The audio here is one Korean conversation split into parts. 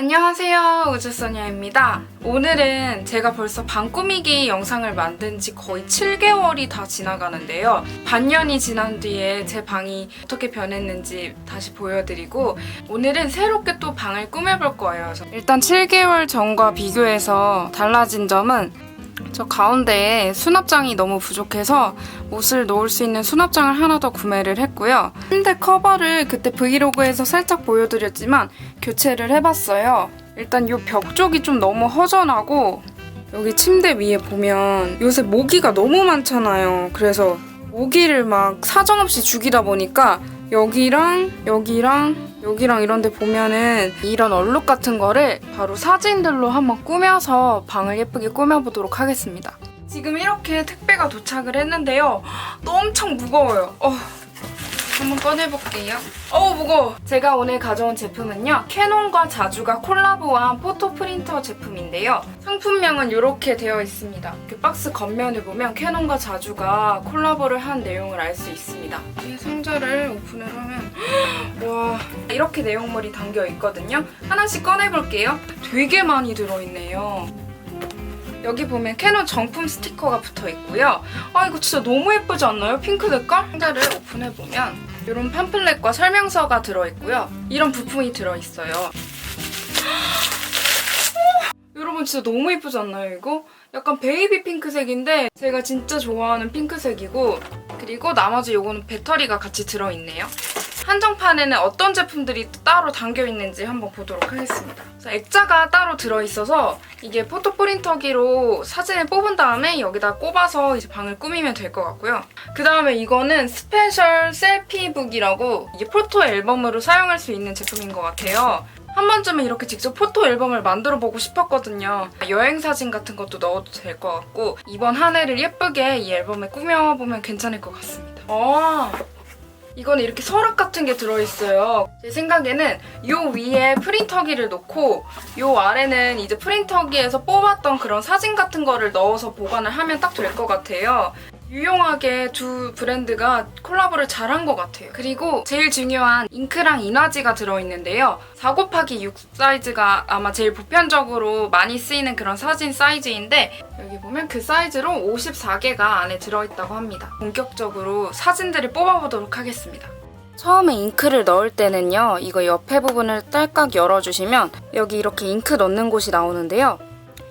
안녕하세요 우주소녀입니다. 오늘은 제가 벌써 방 꾸미기 영상을 만든 지 거의 7개월이 다 지나가는데요. 반년이 지난 뒤에 제 방이 어떻게 변했는지 다시 보여드리고 오늘은 새롭게 또 방을 꾸며볼 거예요. 일단 7개월 전과 비교해서 달라진 점은 저 가운데에 수납장이 너무 부족해서 옷을 놓을 수 있는 수납장을 하나 더 구매를 했고요. 침대 커버를 그때 브이로그에서 살짝 보여드렸지만 교체를 해봤어요. 일단 이 벽 쪽이 좀 너무 허전하고 여기 침대 위에 보면 요새 모기가 너무 많잖아요. 그래서 모기를 막 사정없이 죽이다 보니까 여기랑 여기랑 여기랑 이런 데 보면은 이런 얼룩 같은 거를 바로 사진들로 한번 꾸며서 방을 예쁘게 꾸며보도록 하겠습니다. 지금 이렇게 택배가 도착을 했는데요. 또 엄청 무거워요. 어, 한번 꺼내볼게요. 어우 무거워. 제가 오늘 가져온 제품은요. 캐논과 자주가 콜라보한 포토 프린터 제품인데요. 상품명은 이렇게 되어 있습니다. 그 박스 겉면을 보면 캐논과 자주가 콜라보를 한 내용을 알 수 있습니다. 이 상자를 오픈을 하면 와 이렇게 내용물이 담겨 있거든요. 하나씩 꺼내볼게요. 되게 많이 들어있네요. 여기 보면 캐논 정품 스티커가 붙어 있고요. 아 이거 진짜 너무 예쁘지 않나요? 핑크 색깔? 상자를 오픈해 보면 이런 팜플렛과 설명서가 들어 있고요. 이런 부품이 들어 있어요. 여러분 진짜 너무 예쁘지 않나요 이거? 약간 베이비 핑크색인데 제가 진짜 좋아하는 핑크색이고 그리고 나머지 요거는 배터리가 같이 들어있네요. 한정판에는 어떤 제품들이 또 따로 담겨 있는지 한번 보도록 하겠습니다. 액자가 따로 들어있어서 이게 포토 프린터기로 사진을 뽑은 다음에 여기다 꼽아서 이제 방을 꾸미면 될 것 같고요. 그 다음에 이거는 스페셜 셀피북이라고 이게 포토 앨범으로 사용할 수 있는 제품인 것 같아요. 한 번쯤은 이렇게 직접 포토 앨범을 만들어 보고 싶었거든요. 여행 사진 같은 것도 넣어도 될 것 같고 이번 한 해를 예쁘게 이 앨범에 꾸며보면 괜찮을 것 같습니다. 아 이거는 이렇게 서랍 같은 게 들어있어요. 제 생각에는 요 위에 프린터기를 놓고 요 아래는 이제 프린터기에서 뽑았던 그런 사진 같은 거를 넣어서 보관을 하면 딱 될 것 같아요. 유용하게 두 브랜드가 콜라보를 잘한 것 같아요. 그리고 제일 중요한 잉크랑 인화지가 들어있는데요. 4 곱하기 6 사이즈가 아마 제일 보편적으로 많이 쓰이는 그런 사진 사이즈인데 여기 보면 그 사이즈로 54개가 안에 들어있다고 합니다. 본격적으로 사진들을 뽑아보도록 하겠습니다. 처음에 잉크를 넣을 때는요, 이거 옆에 부분을 딸깍 열어주시면 여기 이렇게 잉크 넣는 곳이 나오는데요.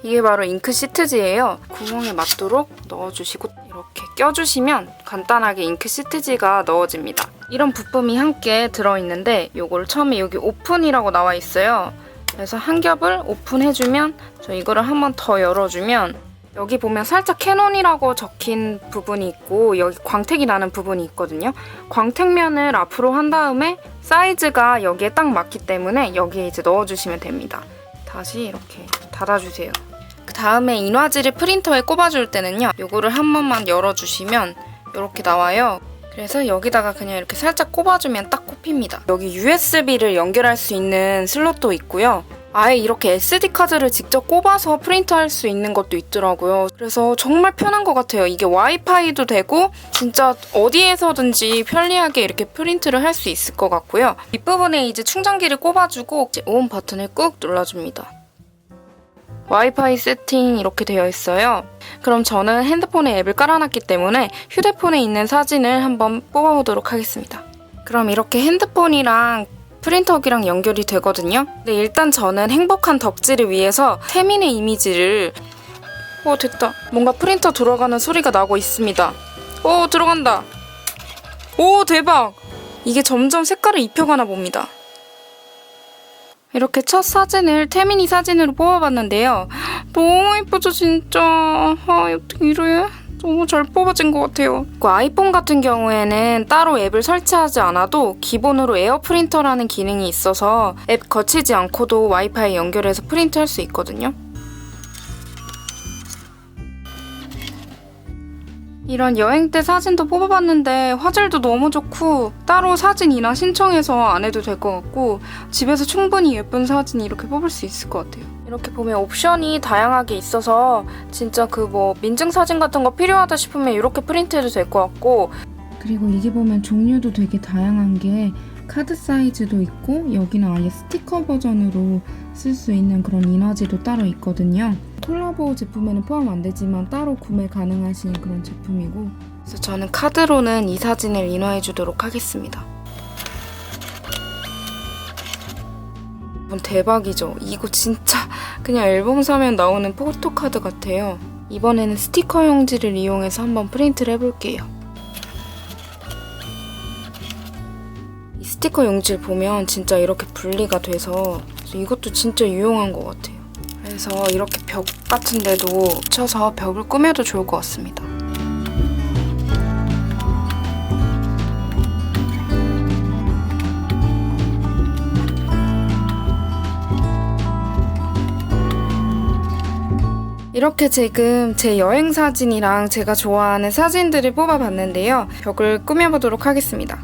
이게 바로 잉크 시트지예요. 구멍에 맞도록 넣어주시고 이렇게 껴주시면 간단하게 잉크 시트지가 넣어집니다. 이런 부품이 함께 들어있는데 이걸 처음에 여기 오픈이라고 나와 있어요. 그래서 한 겹을 오픈해주면 저 이거를 한 번 더 열어주면 여기 보면 살짝 캐논이라고 적힌 부분이 있고 여기 광택이 나는 부분이 있거든요. 광택면을 앞으로 한 다음에 사이즈가 여기에 딱 맞기 때문에 여기에 이제 넣어주시면 됩니다. 다시 이렇게 닫아주세요. 그 다음에 인화지를 프린터에 꼽아줄 때는요. 요거를 한 번만 열어주시면 이렇게 나와요. 그래서 여기다가 그냥 이렇게 살짝 꼽아주면 딱 꼽힙니다. 여기 USB를 연결할 수 있는 슬롯도 있고요. 아예 이렇게 SD 카드를 직접 꼽아서 프린트할 수 있는 것도 있더라고요. 그래서 정말 편한 것 같아요. 이게 와이파이도 되고 진짜 어디에서든지 편리하게 이렇게 프린트를 할 수 있을 것 같고요. 뒷부분에 이제 충전기를 꼽아주고 이제 온 버튼을 꾹 눌러줍니다. 와이파이 세팅 이렇게 되어 있어요. 그럼 저는 핸드폰에 앱을 깔아놨기 때문에 휴대폰에 있는 사진을 한번 뽑아보도록 하겠습니다. 그럼 이렇게 핸드폰이랑 프린터기랑 연결이 되거든요. 근데 일단 저는 행복한 덕질을 위해서 태민의 이미지를 오 됐다. 뭔가 프린터 돌아가는 소리가 나고 있습니다. 오 들어간다. 오 대박. 이게 점점 색깔을 입혀가나 봅니다. 이렇게 첫 사진을 태민이 사진으로 뽑아봤는데요. 너무 예쁘죠 진짜. 아 어떻게 이래? 너무 잘 뽑아진 것 같아요. 그 아이폰 같은 경우에는 따로 앱을 설치하지 않아도 기본으로 에어 프린터라는 기능이 있어서 앱 거치지 않고도 와이파이 연결해서 프린트할 수 있거든요. 이런 여행 때 사진도 뽑아봤는데 화질도 너무 좋고 따로 사진이나 신청해서 안 해도 될 것 같고 집에서 충분히 예쁜 사진 이렇게 뽑을 수 있을 것 같아요. 이렇게 보면 옵션이 다양하게 있어서 진짜 그 뭐 민증 사진 같은 거 필요하다 싶으면 이렇게 프린트해도 될 것 같고 그리고 이게 보면 종류도 되게 다양한 게 카드 사이즈도 있고 여기는 아예 스티커 버전으로 쓸 수 있는 그런 인화지도 따로 있거든요. 콜라보 제품에는 포함 안 되지만 따로 구매 가능하신 그런 제품이고 그래서 저는 카드로는 이 사진을 인화해 주도록 하겠습니다. 대박이죠? 이거 진짜 그냥 앨범 사면 나오는 포토카드 같아요. 이번에는 스티커 용지를 이용해서 한번 프린트를 해볼게요. 스티커 용지를 보면 진짜 이렇게 분리가 돼서 이것도 진짜 유용한 것 같아요. 그래서 이렇게 벽 같은 데도 붙여서 벽을 꾸며도 좋을 것 같습니다. 이렇게 지금 제 여행 사진이랑 제가 좋아하는 사진들을 뽑아봤는데요. 벽을 꾸며보도록 하겠습니다.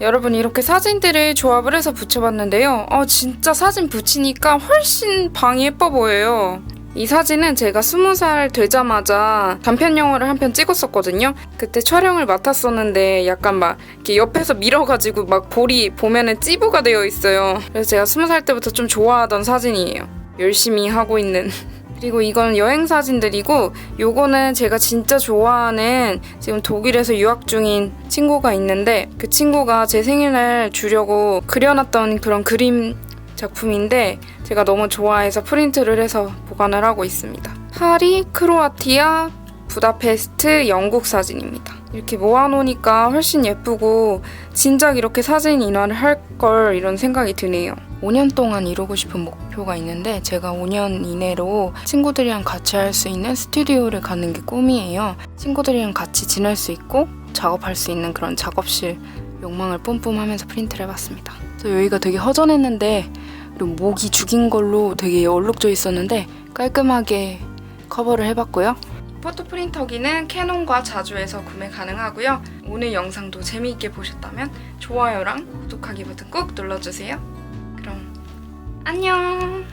여러분 이렇게 사진들을 조합을 해서 붙여봤는데요. 어, 진짜 사진 붙이니까 훨씬 방이 예뻐 보여요. 이 사진은 제가 스무 살 되자마자 단편 영화를 한 편 찍었었거든요. 그때 촬영을 맡았었는데 약간 막 이렇게 옆에서 밀어가지고 막 볼이 보면은 찌부가 되어 있어요. 그래서 제가 스무 살 때부터 좀 좋아하던 사진이에요. 열심히 하고 있는. 그리고 이건 여행 사진들이고 요거는 제가 진짜 좋아하는 지금 독일에서 유학 중인 친구가 있는데 그 친구가 제 생일날 주려고 그려놨던 그런 그림 작품인데 제가 너무 좋아해서 프린트를 해서 보관을 하고 있습니다. 파리, 크로아티아, 부다페스트, 영국 사진입니다. 이렇게 모아놓으니까 훨씬 예쁘고 진작 이렇게 사진 인화를 할 걸 이런 생각이 드네요. 5년 동안 이루고 싶은 목표가 있는데 제가 5년 이내로 친구들이랑 같이 할 수 있는 스튜디오를 갖는 게 꿈이에요. 친구들이랑 같이 지낼 수 있고 작업할 수 있는 그런 작업실 욕망을 뿜뿜하면서 프린트를 해봤습니다. 그래서 여기가 되게 허전했는데 그리고 목이 죽인 걸로 되게 얼룩져 있었는데 깔끔하게 커버를 해봤고요. 포토 프린터기는 캐논과 자주에서 구매 가능하고요. 오늘 영상도 재미있게 보셨다면 좋아요랑 구독하기 버튼 꾹 눌러주세요. 안녕!